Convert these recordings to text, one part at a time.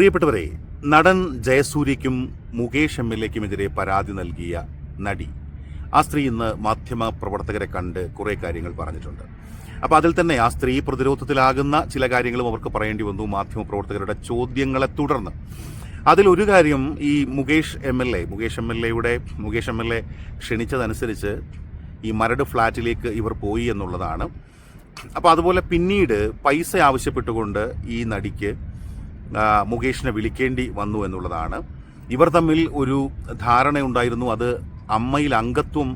പ്രിയപ്പെട്ടവരെ നടൻ ജയസൂര്യയ്ക്കും മുകേഷ് എം എൽ എക്കുമെതിരെ പരാതി നൽകിയ നടി. ആ സ്ത്രീ ഇന്ന് മാധ്യമ പ്രവർത്തകരെ കണ്ട് കുറേ കാര്യങ്ങൾ പറഞ്ഞിട്ടുണ്ട്. അപ്പോൾ അതിൽ തന്നെ ആ സ്ത്രീ പ്രതിരോധത്തിലാകുന്ന ചില കാര്യങ്ങളും അവർക്ക് പറയേണ്ടി വന്നു മാധ്യമ പ്രവർത്തകരുടെ ചോദ്യങ്ങളെ തുടർന്ന്. അതിലൊരു കാര്യം ഈ Mukesh M L A Mukesh M L എയുടെ മുകേഷ് എം എൽ എ ക്ഷണിച്ചതനുസരിച്ച് ഈ മരട് ഫ്ലാറ്റിലേക്ക് ഇവർ പോയി എന്നുള്ളതാണ്. അപ്പോൾ അതുപോലെ പിന്നീട് പൈസ ആവശ്യപ്പെട്ടുകൊണ്ട് ഈ നടിക്ക് മുകേഷിനെ വിളിക്കേണ്ടി വന്നു എന്നുള്ളതാണ്. ഇവർ തമ്മിൽ ഒരു ധാരണയുണ്ടായിരുന്നു. അത് അമ്മയിൽ അംഗത്വം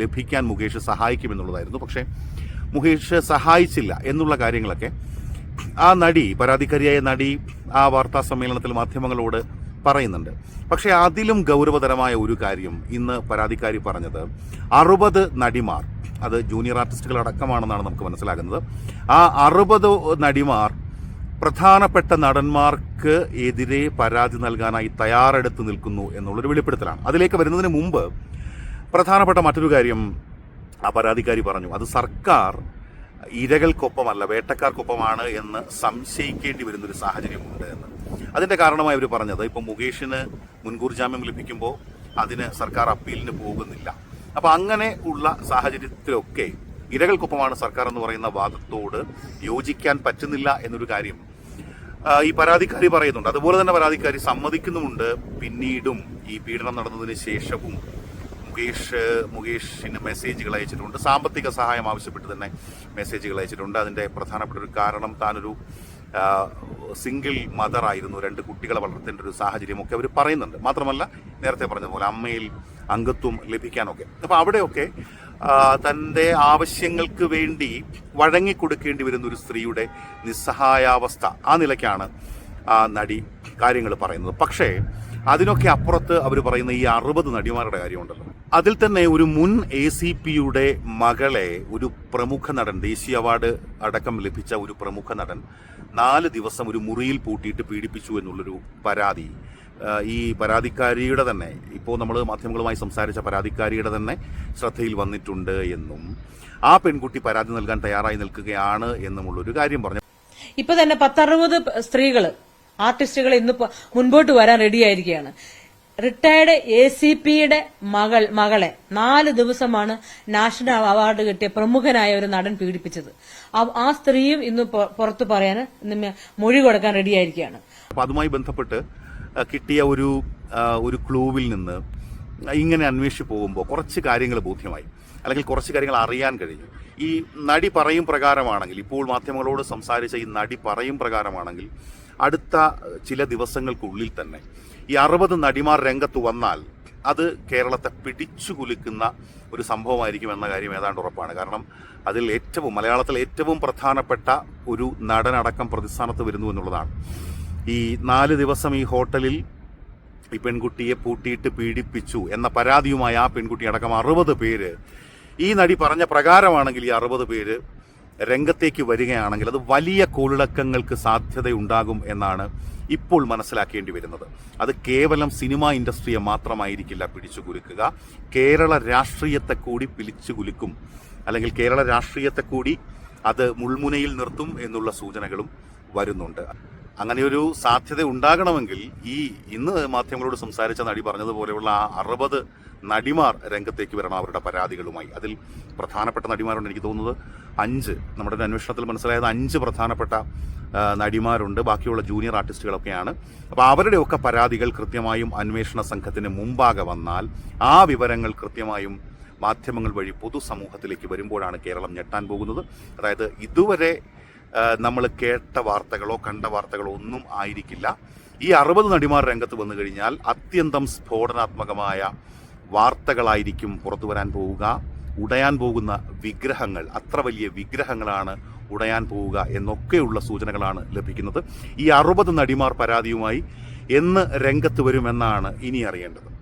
ലഭിക്കാൻ മുകേഷ് സഹായിക്കുമെന്നുള്ളതായിരുന്നു പക്ഷേ മുകേഷ് സഹായിച്ചില്ല എന്നുള്ള കാര്യങ്ങളൊക്കെ ആ നടി പരാതിക്കാരിയായ നടി ആ വാർത്താ സമ്മേളനത്തിൽ മാധ്യമങ്ങളോട് പറയുന്നുണ്ട്. പക്ഷേ അതിലും ഗൗരവതരമായ ഒരു കാര്യം ഇന്ന് പരാതിക്കാരി പറഞ്ഞത് അറുപത് നടിമാർ അത് ജൂനിയർ ആർട്ടിസ്റ്റുകൾ അടക്കമാണെന്നാണ് നമുക്ക് മനസ്സിലാകുന്നത്. ആ അറുപത് നടിമാർ പ്രധാനപ്പെട്ട നടന്മാർക്ക് എതിരെ പരാതി നൽകാനായി തയ്യാറെടുത്ത് നിൽക്കുന്നു എന്നുള്ളൊരു വെളിപ്പെടുത്തലാണ്. അതിലേക്ക് വരുന്നതിന് മുമ്പ് പ്രധാനപ്പെട്ട മറ്റൊരു കാര്യം ആ പരാതിക്കാരി പറഞ്ഞു. അത് സർക്കാർ ഇരകൾക്കൊപ്പമല്ല വേട്ടക്കാർക്കൊപ്പമാണ് എന്ന് സംശയിക്കേണ്ടി വരുന്നൊരു സാഹചര്യമുണ്ട് എന്ന്. അതിന്റെ കാരണമായി അവർ പറഞ്ഞത് ഇപ്പം മുകേഷിന് മുൻകൂർ ജാമ്യം ലഭിക്കുമ്പോൾ അതിന് സർക്കാർ അപ്പീലിന് പോകുന്നില്ല. അപ്പോൾ അങ്ങനെ ഉള്ള സാഹചര്യത്തിലൊക്കെ ഇരകൾക്കൊപ്പമാണ് സർക്കാർ എന്ന് പറയുന്ന വാദത്തോട് യോജിക്കാൻ പറ്റുന്നില്ല എന്നൊരു കാര്യം ഈ പരാതിക്കാരി പറയുന്നുണ്ട്. അതുപോലെ തന്നെ പരാതിക്കാരി സമ്മതിക്കുന്നുമുണ്ട്. പിന്നീടും ഈ പീഡനം നടന്നതിന് ശേഷവും മുകേഷ് മുകേഷിന് മെസ്സേജുകൾ അയച്ചിട്ടുണ്ട്. സാമ്പത്തിക സഹായം ആവശ്യപ്പെട്ട് തന്നെ മെസ്സേജുകൾ അയച്ചിട്ടുണ്ട്. അതിന്റെ പ്രധാനപ്പെട്ട ഒരു കാരണം താനൊരു സിംഗിൾ മദർ ആയിരുന്നു. രണ്ട് കുട്ടികളെ വളർത്തേണ്ട ഒരു സാഹചര്യമൊക്കെ അവർ പറയുന്നുണ്ട്. മാത്രമല്ല നേരത്തെ പറഞ്ഞ പോലെ അമ്മയിൽ അംഗത്വം ലഭിക്കാനൊക്കെ. അപ്പോൾ അവിടെയൊക്കെ ആ, തന്റെ ആവശ്യങ്ങൾക്ക് വേണ്ടി വഴങ്ങിക്കൊടുക്കേണ്ടി വരുന്ന ഒരു സ്ത്രീയുടെ നിസ്സഹായാവസ്ഥ ആ നിലയ്ക്കാണ് നടി കാര്യങ്ങൾ പറയുന്നത്. പക്ഷേ അതിനൊക്കെ അപ്പുറത്ത് അവർ പറയുന്ന ഈ അറുപത് നടിമാരുടെ കാര്യമുണ്ടല്ലോ. അതിൽ തന്നെ ഒരു മുൻ എ സി പിയുടെ മകളെ ഒരു പ്രമുഖ നടൻ ദേശീയ അവാർഡ് അടക്കം ലഭിച്ച ഒരു പ്രമുഖ നടൻ നാല് ദിവസം ഒരു മുറിയിൽ പൂട്ടിയിട്ട് പീഡിപ്പിച്ചു എന്നുള്ളൊരു പരാതി ഈ പരാതിക്കാരിയുടെ തന്നെ ഇപ്പോൾ നമ്മൾ മാധ്യമങ്ങളുമായി സംസാരിച്ച പരാതിക്കാരിയുടെ തന്നെ ശ്രദ്ധയിൽ വന്നിട്ടുണ്ട് എന്നും ആ പെൺകുട്ടി പരാതി നൽകാൻ തയ്യാറായി നിൽക്കുകയാണ് എന്നുമുള്ളൊരു കാര്യം പറഞ്ഞു. ഇപ്പൊ തന്നെ പത്തറുപത് സ്ത്രീകൾ ആർട്ടിസ്റ്റുകൾ ഇന്ന് മുൻപോട്ട് വരാൻ റെഡിയായിരിക്കുകയാണ്. റിട്ടയർഡ് എ സി പിയുടെ മകൾ മകളെ നാല് ദിവസമാണ് നാഷണൽ അവാർഡ് കിട്ടിയ പ്രമുഖനായ ഒരു നടൻ പീഡിപ്പിച്ചത്. ആ- സ്ത്രീയും ഇന്ന് പുറത്തു പറയാൻ മൊഴി കൊടുക്കാൻ റെഡിയായിരിക്കുകയാണ്. അതുമായി ബന്ധപ്പെട്ട് കിട്ടിയ ഒരു ഒരു ക്ലൂവിൽ നിന്ന് ഇങ്ങനെ അന്വേഷിച്ച് പോകുമ്പോൾ കുറച്ച് കാര്യങ്ങൾ ബോധ്യമായി. അല്ലെങ്കിൽ കുറച്ച് കാര്യങ്ങൾ അറിയാൻ കഴിഞ്ഞു. ഈ നടി പറയും പ്രകാരമാണെങ്കിൽ ഇപ്പോൾ മാധ്യമങ്ങളോട് സംസാരിച്ച ഈ നടി പറയും പ്രകാരമാണെങ്കിൽ അടുത്ത ചില ദിവസങ്ങൾക്കുള്ളിൽ തന്നെ ഈ അറുപത് നടിമാർ രംഗത്ത് വന്നാൽ അത് കേരളത്തെ പിടിച്ചു കുലുക്കുന്ന ഒരു സംഭവമായിരിക്കും എന്ന കാര്യം ഏതാണ്ട് ഉറപ്പാണ്. കാരണം അതിൽ ഏറ്റവും മലയാളത്തിൽ ഏറ്റവും പ്രധാനപ്പെട്ട ഒരു നടനടക്കം പ്രതിസ്ഥാനത്ത് വരുന്നു എന്നുള്ളതാണ്. ഈ നാല് ദിവസം ഈ ഹോട്ടലിൽ ഈ പെൺകുട്ടിയെ പൂട്ടിയിട്ട് പീഡിപ്പിച്ചു എന്ന പരാതിയുമായി ആ പെൺകുട്ടി അടക്കം അറുപത് പേര്. ഈ നടി പറഞ്ഞ പ്രകാരമാണെങ്കിൽ ഈ അറുപത് പേര് രംഗത്തേക്ക് വരികയാണെങ്കിൽ അത് വലിയ കോളിളക്കങ്ങൾക്ക് സാധ്യതയുണ്ടാകും എന്നാണ് ഇപ്പോൾ മനസ്സിലാക്കേണ്ടി വരുന്നത്. അത് കേവലം സിനിമാ ഇൻഡസ്ട്രിയെ മാത്രമായിരിക്കില്ല പിടിച്ചു കുലുക്കുക. കേരള രാഷ്ട്രീയത്തെ കൂടി പിടിച്ചു കുലുക്കും. അല്ലെങ്കിൽ കേരള രാഷ്ട്രീയത്തെ കൂടി അത് മുൾമുനയിൽ നിർത്തും എന്നുള്ള സൂചനകളും വരുന്നുണ്ട്. അങ്ങനെയൊരു സാധ്യത ഉണ്ടാകണമെങ്കിൽ ഈ ഇന്ന് മാധ്യമങ്ങളോട് സംസാരിച്ച നടി പറഞ്ഞതുപോലെയുള്ള ആ അറുപത് നടിമാർ രംഗത്തേക്ക് വരണം അവരുടെ പരാതികളുമായി. അതിൽ പ്രധാനപ്പെട്ട നടിമാരുണ്ട് എനിക്ക് തോന്നുന്നത്. അഞ്ച് നമ്മുടെ അന്വേഷണത്തിൽ മനസ്സിലായത് അഞ്ച് പ്രധാനപ്പെട്ട നടിമാരുണ്ട്. ബാക്കിയുള്ള ജൂനിയർ ആർട്ടിസ്റ്റുകളൊക്കെയാണ്. അപ്പോൾ അവരുടെയൊക്കെ പരാതികൾ കൃത്യമായും അന്വേഷണ സംഘത്തിന് മുമ്പാകെ വന്നാൽ ആ വിവരങ്ങൾ കൃത്യമായും മാധ്യമങ്ങൾ വഴി പൊതുസമൂഹത്തിലേക്ക് വരുമ്പോഴാണ് കേരളം ഞെട്ടാൻ പോകുന്നത്. അതായത് ഇതുവരെ നമ്മൾ കേട്ട വാർത്തകളോ കണ്ട വാർത്തകളോ ഒന്നും ആയിരിക്കില്ല. ഈ അറുപത് നടിമാർ രംഗത്ത് വന്നു കഴിഞ്ഞാൽ അത്യന്തം സ്ഫോടനാത്മകമായ വാർത്തകളായിരിക്കും പുറത്തു വരാൻ പോവുക. ഉടയാൻ പോകുന്ന വിഗ്രഹങ്ങൾ അത്ര വലിയ വിഗ്രഹങ്ങളാണ് ഉടയാൻ പോവുക എന്നൊക്കെയുള്ള സൂചനകളാണ് ലഭിക്കുന്നത്. ഈ അറുപത് നടിമാർ പരാതിയുമായി എന്ന് രംഗത്ത് വരുമെന്നാണ് ഇനി അറിയേണ്ടത്.